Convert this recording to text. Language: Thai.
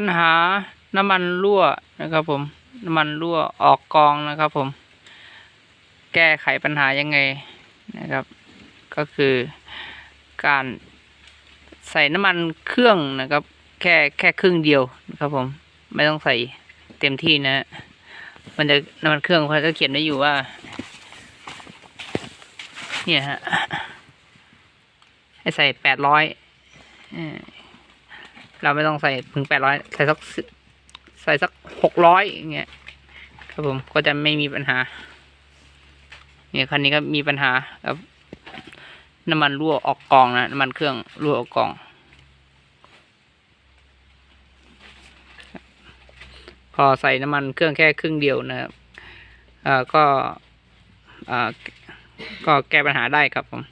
ปัญหาน้ำมันรั่วนะครับผมน้ำมันรั่วออกกองนะครับผม แก้ไขปัญหายังไงนะครับ ก็คือการใส่น้ำมันเครื่องนะครับ แค่แค่ครึ่งเดียวนะครับผม ไม่ต้องใส่เต็มที่นะ มันจะน้ำมันเครื่องเขาจะเขียนไว้อยู่ว่า เนี่ยฮะให้ใส่แปดร้อย เราไม่ต้องใส่ถึงแปดร้อยใส่สักใส่สักหกร้อยอย่างเงี้ยครับผมก็จะไม่มีปัญหา เนี่ยคันนี้ก็มีปัญหาครับน้ำมันรั่วออกกองนะน้ำมันเครื่องรั่วออกกอง พอใส่น้ำมันเครื่องแค่ครึ่งเดียวนะครับเอ่อก็เอ่อก็แก้ปัญหาได้ครับผม